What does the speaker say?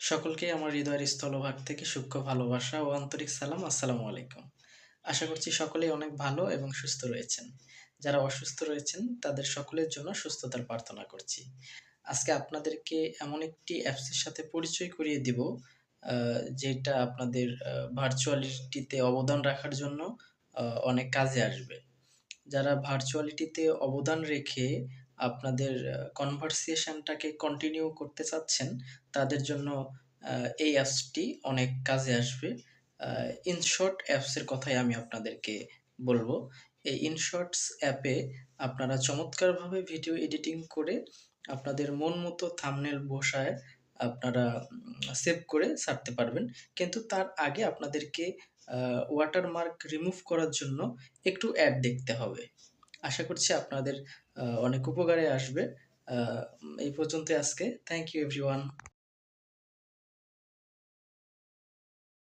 সকলকে আমার হৃদয়ের স্থলভাগ থেকে সূক্ষ্ম ভালোবাসা ও আন্তরিক সালাম, আসসালামু আলাইকুম। আশা করছি সকলেই অনেক ভালো এবং সুস্থ রয়েছেন। যারা অসুস্থ রয়েছেন, তাদের সকলের জন্য সুস্থতার প্রার্থনা করছি। আজকে আপনাদেরকে এমন একটি অ্যাপসের সাথে পরিচয় করিয়ে দিব যেটা আপনাদের ভার্চুয়ালিটিতে অবদান রাখার জন্য অনেক কাজে আসবে। যারা ভার্চুয়ালিটিতে অবদান রেখে আপনাদের কনভারসেশনটাকে কন্টিনিউ করতে চাচ্ছেন, তাদের জন্য এই অ্যাপসটি অনেক কাজে আসবে। ইনশর্ট অ্যাপসের কথাই আমি আপনাদেরকে বলব। এই ইনশর্টস অ্যাপে আপনারা চমৎকারভাবে ভিডিও এডিটিং করে আপনাদের মন মতো থামনেল বসায় আপনারা সেভ করে ছাড়তে পারবেন। কিন্তু তার আগে আপনাদেরকে ওয়াটারমার্ক রিমুভ করার জন্য একটু অ্যাড দেখতে হবে। আশা করছি আপনাদের অনেক উপকারে আসবে। এই পর্যন্ত আজকে। Thank you everyone